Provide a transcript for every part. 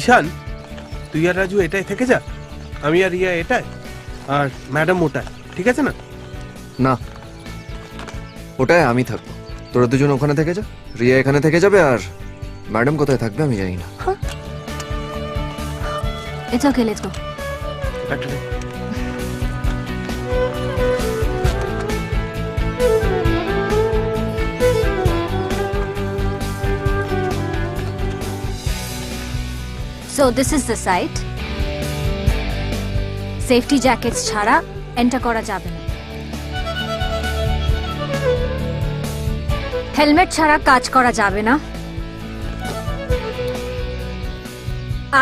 ঈশান তুই আর রাজু এটাই থেকে যা আমি আর রিয়া এটাই আর ম্যাডাম ওটাই ঠিক আছে না না ওটাই আমি থাকবো তোরা দুজন ওখানে থেকে যা রিয়া এখানে থেকে যাবে আর ম্যাডাম কোথায় থাকবে আমি জানি না এটা কে let's go So this is the site. Safety jackets ছাড়া এন্টার করা যাবে না হেলমেট ছাড়া কাজ করা যাবে না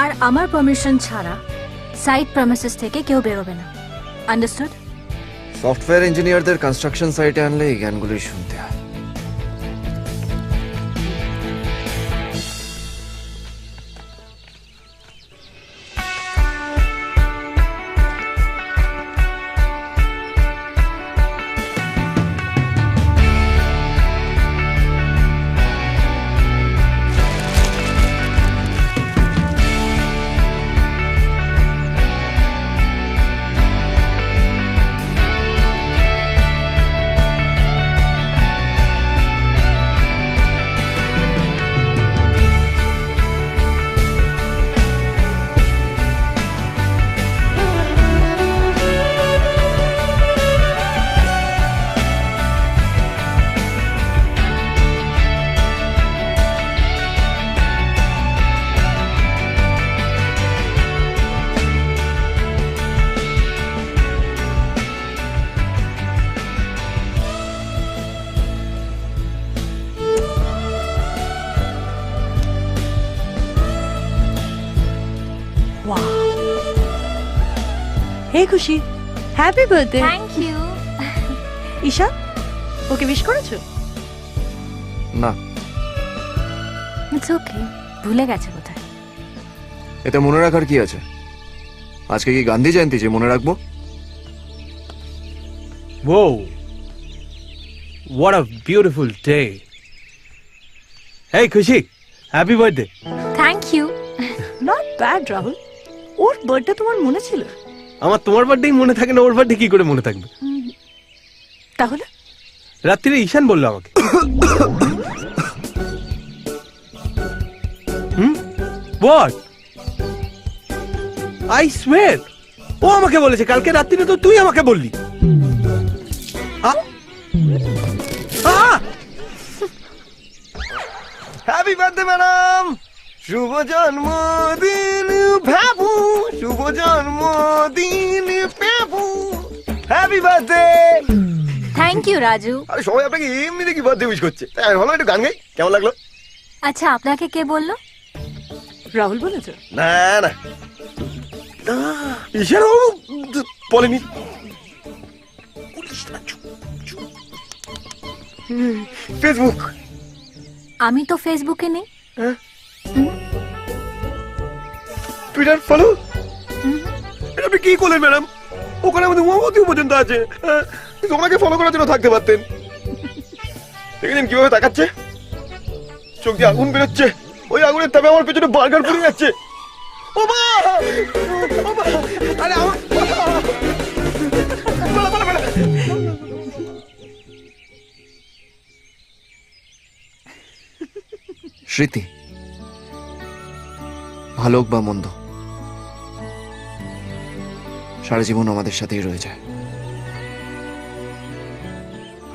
আর আমার পারমিশন ছাড়া সাইট প্রমিসেস থেকে কেউ বেরোবে না আন্ডারস্টুড সফটওয়্যার ইঞ্জিনিয়ারদের কনস্ট্রাকশন সাইটে আনলে এই জ্ঞানগুলোই শুনতে হয় এই খুশি happy birthday thank you Isha okay wish করেছো না ইটস ওকে ভুলে গেছে কোথায় এতে মনে রাখার কি আছে আজকে কি গান্ধী জয়ন্তী যে মনে রাখবো ও হোয়াট আ বিউটিফুল ডে এই খুশি happy birthday thank you not bad Rahul or birthday তোমার মনে ছিল আমার তোমার বার্থডেই মনে থাকে না ওর বার্থডে কি করে মনে থাকবে তাহলে রাত্রিরে ঈশান বললো আমাকে হুম হোয়াট আই সোয়ার ও আমাকে বলেছে কালকে রাত্রিরে তো তুই আমাকে বললি হ্যাপি বার্থডে ম্যাডাম শুভ জন্মদিন ভাবু শুভ জন্মদিন ভাবু happy birthday thank you Raju আরে সবাই আপনাকে এমনি দেখি বার্থডে উইশ করছে তাই হ্যাঁ, হলো একটু গান গাই কেমন লাগলো আচ্ছা আপনাকে কে বললো রাহুল বলেছে না না না বলেনি ফেসবুক আমি তো ফেসবুকে নেই হ্যাঁ টুইটার ফলো আপনি কি করলেন ম্যাডাম ওখানে আমাদের উমাবতী পর্যন্ত আছে হ্যাঁ, কিন্তু ওনাকে ফলো করার জন্য থাকতে পারতেন দেখেছেন কিভাবে তাকাচ্ছে চোখ দিয়ে আগুন বেরোচ্ছে ওই আগুনের তাপে আমার পেছনে বার্গার পড়ে যাচ্ছে ও মা আরে আমার স্মৃতি ভালো হোক বা মন্দ সারা জীবন আমাদের সাথেই রয়ে যায়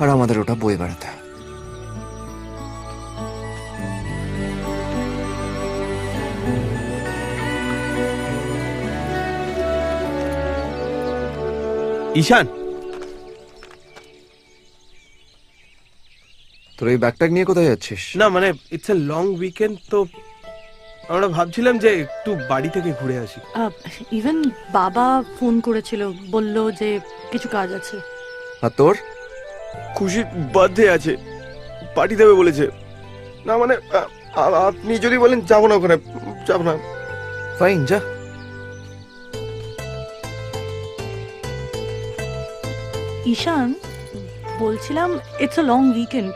আর আমাদের ওটা বই বেড়াতে ঈশান তোর এই ব্যাগটা নিয়ে কোথায় যাচ্ছিস না মানে ইটস এ লং উইকেন্ড তো আমরা ভাবছিলাম যে একটু বাড়ি থেকে ঘুরে আসি ইভেন বাবা ফোন করেছিল বলল যে কিছু কাজ আছে আর তোর খুশি বার্থডে আছে পার্টি দেবে বলেছে না মানে আপনি যদি বলেন যাবো না ওখানে যাবো না ফাইন যা ঈশান বলছিলাম ইটস আ লং উইকেন্ড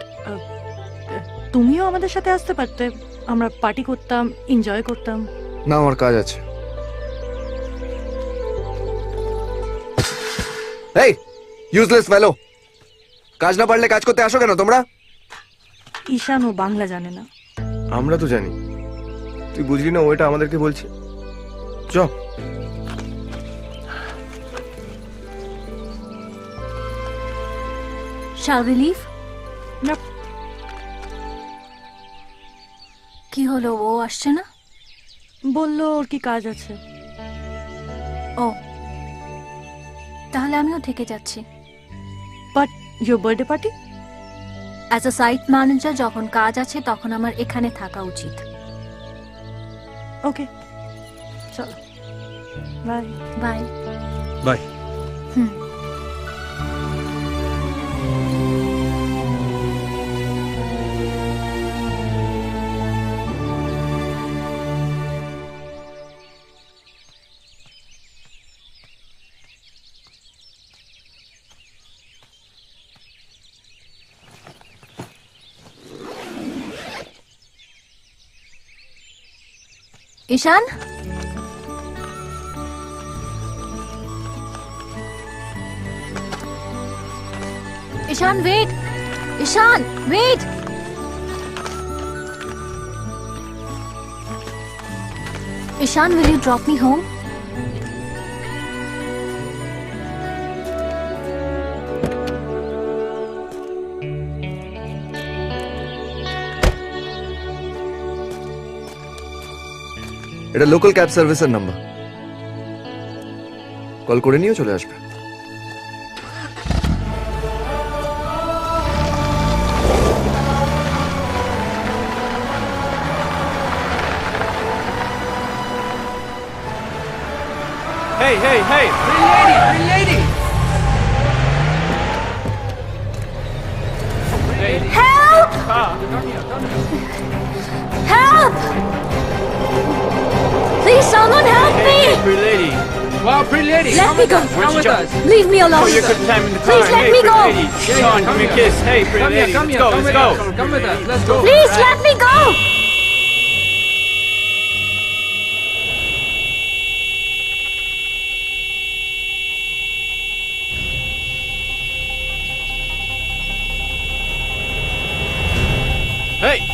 তুমিও আমাদের সাথে আসতে পারতে আমরা পার্টি করতাম এনজয় করতাম না আমার কাজ আছে এই ইউজলেস ফেলো কাজ না পারলে কাজ করতে আসো কেন তোমরা ঈশান ও বাংলা জানে না আমরা তো জানি তুই বুঝলি না ওইটা আমাদেরকে বলছি চ Shall we leave? কি হলো ও আসছে না বলল ওর কি কাজ আছে ও তাহলে আমিও থেকে যাচ্ছি but your birthday party as a site manager যখন কাজ আছে তখন আমার এখানে থাকা উচিত ওকে চলো bye bye bye Ishan? Ishan, wait! Ishan, wait! Ishan, will you drop me home? এটা লোকাল ক্যাব সার্ভিসের নাম্বার কল করে নিয়েও চলে আসবে pretty lady. wow! pretty lady, let come me go. Come with us. Leave me alone. Oh, you're good time in the car. Please let hey, me go. Lady. Come Sean, give me a kiss. Hey, pretty come lady. Here, come let's here, go. Come let's go. Here. Come with us. Let's go. Please let me go. Hey!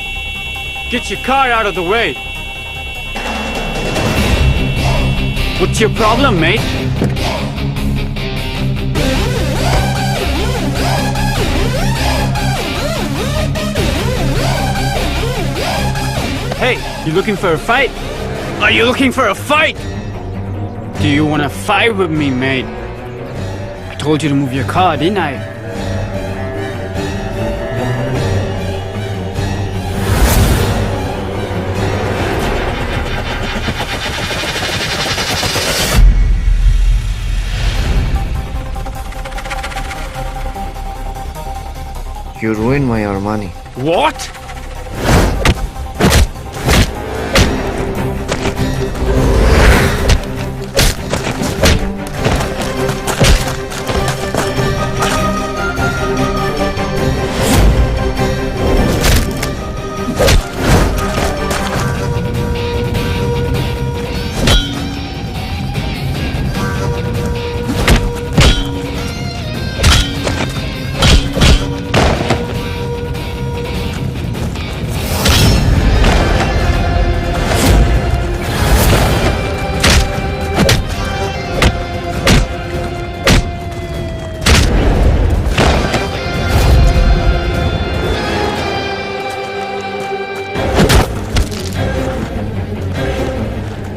Get your car out of the way! What's your problem, mate? Hey, you looking for a fight? Are you looking for a fight? Do you want to fight with me, mate? I told you to move your car, didn't I? You ruined my Armani. What?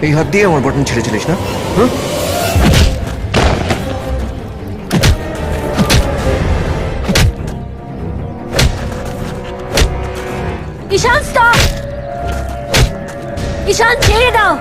এই হাত দিয়ে আমার button ছেড়েছিলিস না হ্যাঁ ঈশান stop ঈশান ছেড়ে দাও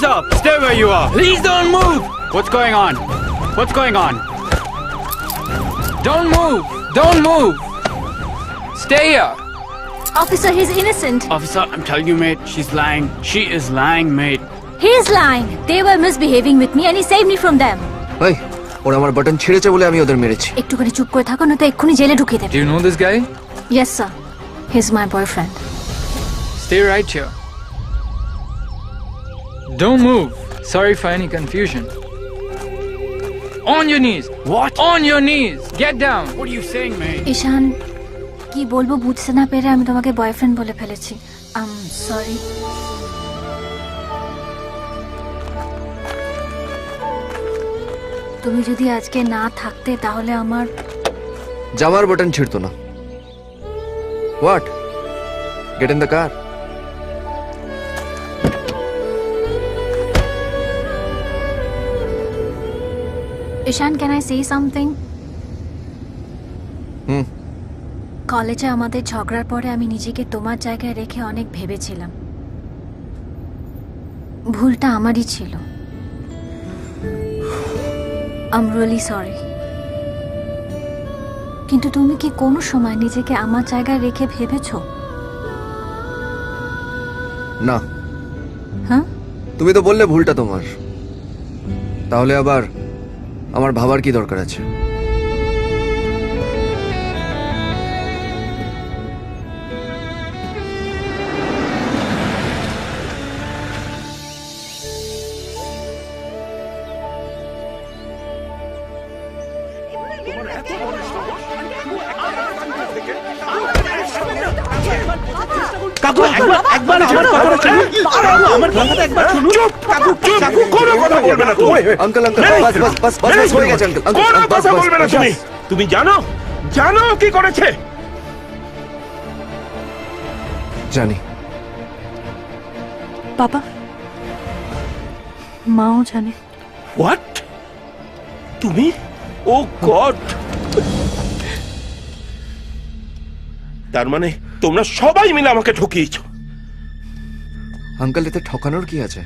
Hands up! Stay where you are! Please don't move! What's going on? What's going on? Don't move! Don't move! Stay here! Officer, he's innocent. Officer, I'm telling you, mate, she's lying. She is lying, mate. He's lying. They were misbehaving with me and he saved me from them. Hey, ওরা আমার button ছেড়েছে বলে আমি ওদের মেরেছি একটুখানি চুপ করে থাকো না তো এক্ষুনি জেলে ঢুকিয়ে দেবে Do you know this guy? Yes, sir. He's my boyfriend. Stay right here. Don't move. Sorry for any confusion. On your knees. What? On your knees. Get down. What are you saying, man? Ishan, কি বলবো বুঝতে না পেরে আমি তোমাকে boyfriend বলে ফেলেছি I am sorry তুমি যদি আজকে না থাকতে তাহলে আমার জামার বাটন ছিঁড়তো না what get in the car Ishan can I see something hmm কলেজে আমাদের ঝগড়ার পরে আমি নিজেকে তোমার জায়গায় রেখে অনেক ভেবেছিলাম ভুলটা আমারই ছিল আম সরি কিন্তু তুমি কি কোনো সময় নিজেকে আমার জায়গায় রেখে ভেবেছো না হ্যাঁ তুমি তো বললে ভুলটা তোমার তাহলে আবার আমার ভাবার কি দরকার আছে তুমি জানো জানো কি করেছে জানি মাও জানে তুমি ও গড তার মানে তোমরা সবাই মিলে আমাকে ঠকিয়েছ আঙ্কাল এতে ঠকানোর কি আছে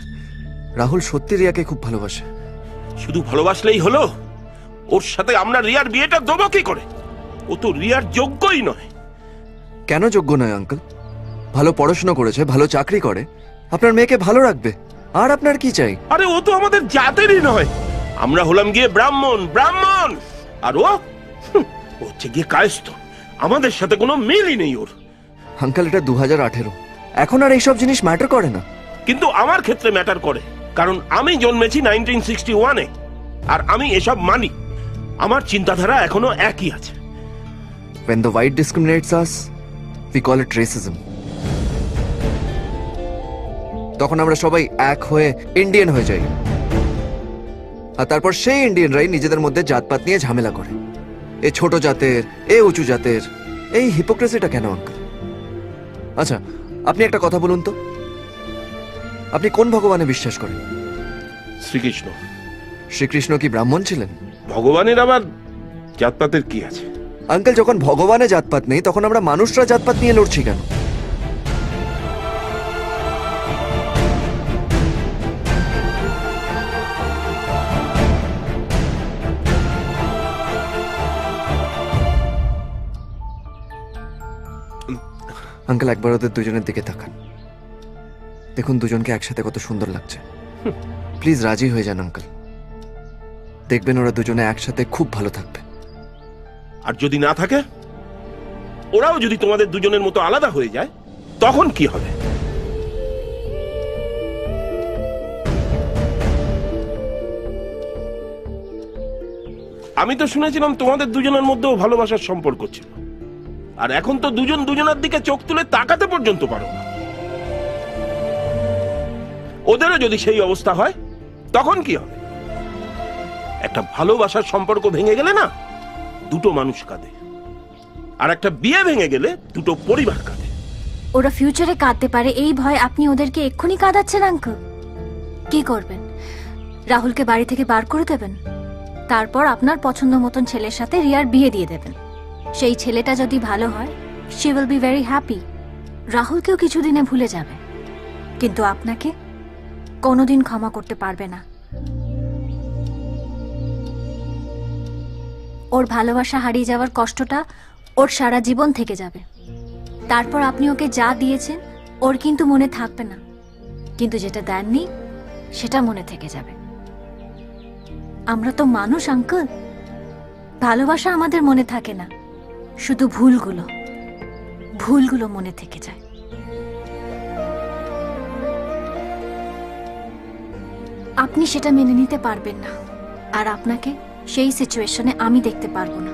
রাহুল সত্যি রিয়াকে খুব ভালোবাসে শুধু ভালোবাসলেই হলো ওর সাথে আমরা রিয়ার বিয়েটা দেবো কি করে ও তো রিয়ার যোগ্যই নয় কেন যোগ্য নয় আঙ্কল ভালো পড়াশোনা করেছে ভালো চাকরি করে আপনার মেয়েকে ভালো রাখবে আর আপনার কি চাই আরে ও তো আমাদের জাতেরই নয় আমরা হলাম গিয়ে ব্রাহ্মণ ব্রাহ্মণ আর ও ও হচ্ছে গিয়ে কায়স্থ আমাদের সাথে কোনো মিলই নেই ওর আঙ্কেল এটা দু হাজার আঠেরো এখন আর এইসব জিনিস ম্যাটার করে না কিন্তু আমার ক্ষেত্রে ম্যাটার করে কারণ আমি জন্মেছি নাইনটিন সিক্সটি ওয়ানে আর আমি এসব মানি আমার চিন্তাধারা এখনো একই আছে When the white discriminates us, we call it racism. তখন আমরা সবাই এক হয়ে ইন্ডিয়ান হয়ে যাই আর তারপর সেই ইন্ডিয়ানরাই নিজেদের মধ্যে জাতপাত নিয়ে ঝামেলা করে এ ছোট জাতের এ উঁচু জাতের এই হিপোক্রেসিটা কেন আচ্ছা আপনি একটা কথা বলুন তো আপনি কোন ভগবানে বিশ্বাস করেন শ্রীকৃষ্ণ শ্রীকৃষ্ণ কি ব্রাহ্মণ ছিলেন ভগবানের আবার জাতপাতের কি আছে আঙ্কেল যখন ভগবানে জাতপাত নেই তখন আমরা মানুষরা জাতপাত নিয়ে লড়ছি কেন আঙ্কেল একবার ওদের দুজনের দিকে তাকান দেখুন দুজনকে একসাথে কত সুন্দর লাগছে প্লিজ রাজি হয়ে যান আঙ্কেল দেখবেন ওরা দুজনে একসাথে খুব ভালো থাকবে আর যদি না থাকে ওরাও যদি তোমাদের দুজনের মতো আলাদা হয়ে যায় তখন কি হবে আমি তো শুনেছিলাম তোমাদের দুজনের মধ্যেও ভালোবাসার সম্পর্ক ছিল আর এখন তো দুজন দুজনের দিকে চোখ তুলে তাকাতে পর্যন্ত পারো না ওদেরও যদি সেই অবস্থা হয় তখন কি হবে একটা ভালোবাসার সম্পর্ক ভেঙে গেলে না দুটো মানুষ কাঁদে আর একটা বিয়ে ভেঙে গেলে দুটো পরিবার কাঁদে ওরা ফিউচারে কাঁদতে পারে এই ভয় আপনি ওদেরকে এক্ষুনি কাঁদাচ্ছেন আঙ্কু কি করবেন রাহুলকে বাড়ি থেকে বার করে দেবেন তারপর আপনার পছন্দ মতন ছেলের সাথে রিয়ার বিয়ে দিয়ে দেবেন সেই ছেলেটা যদি ভালো হয় সে উইল বি ভেরি হ্যাপি রাহুলকেও কিছুদিনে ভুলে যাবে কিন্তু আপনাকে কোনোদিন ক্ষমা করতে পারবে না ওর ভালোবাসা হারিয়ে যাওয়ার কষ্টটা ওর সারা জীবন থেকে যাবে তারপর আপনি ওকে যা দিয়েছেন ওর কিন্তু মনে থাকবে না কিন্তু যেটা দেননি সেটা মনে থেকে যাবে আমরা তো মানুষ আঙ্কল ভালোবাসা আমাদের মনে থাকে না শুধু ভুলগুলো ভুলগুলো মনে থেকে যায় আপনি সেটা মেনে নিতে পারবেন না আর আপনাকে সেই সিচুয়েশনে আমি দেখতে পারবো না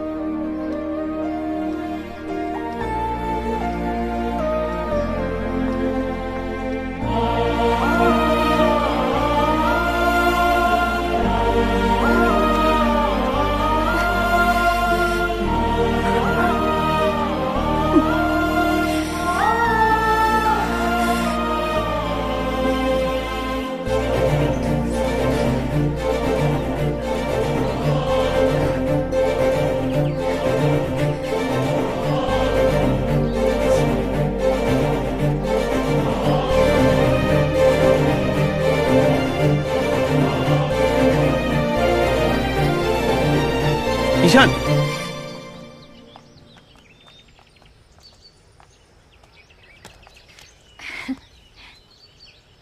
Nishan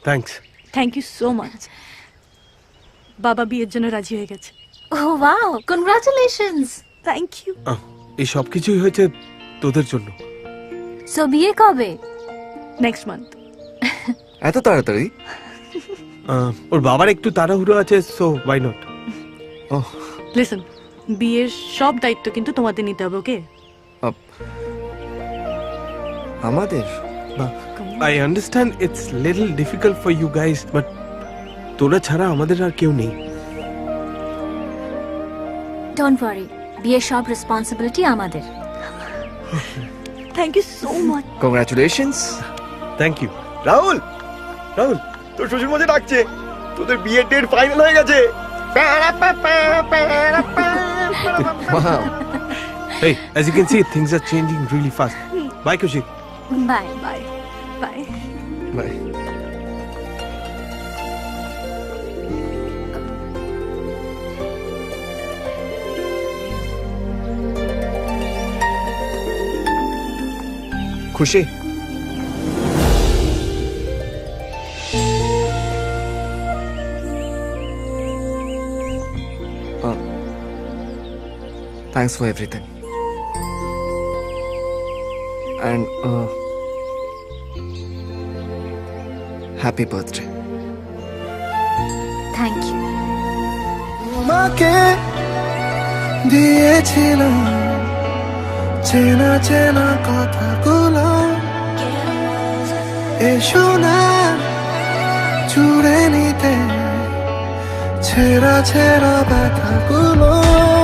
thanks thank you so much বাবা বিয়ের জন্য রাজি হয়ে গেছে ও ওয়াও কনগ্রাচুলেশনস থ্যাংক ইউ এই সব কিছুই হয়েছে তোদের জন্য সো বিয়ে কবে নেক্সট মান্থ এত তাড়াতাড়ি ওর বাবার একটু তাড়াহুড়ো আছে so why not oh listen বিয়ের সব দায়িত্ব কিন্তু তোমাদের নিতে হবে ওকে আমাদের I understand it's little difficult for you guys but তোরা ছাড়া আমাদের আর কেউ নেই ডোন্ট ওয়ারি বিয়ের সব রেসপন্সিবিলিটি আমাদের thank you so much congratulations thank you Rahul Rahul তোর শ্বশুর মধ্যে ডাকছে তোদের বিয়ের ডেট ফাইনাল হয়ে গেছে wow. Hey, as you can see, things are changing really fast. Bye, Kushi. Bye, bye, bye. Bye. Kushi. Thanks for everything. And uh, happy birthday. Thank you. তোমাকে দিয়েছিলাম চেনা চেনা কথাগুলো এসো না চুড়ে নিতে ছেঁড়া ছেঁড়া ব্যথাগুলো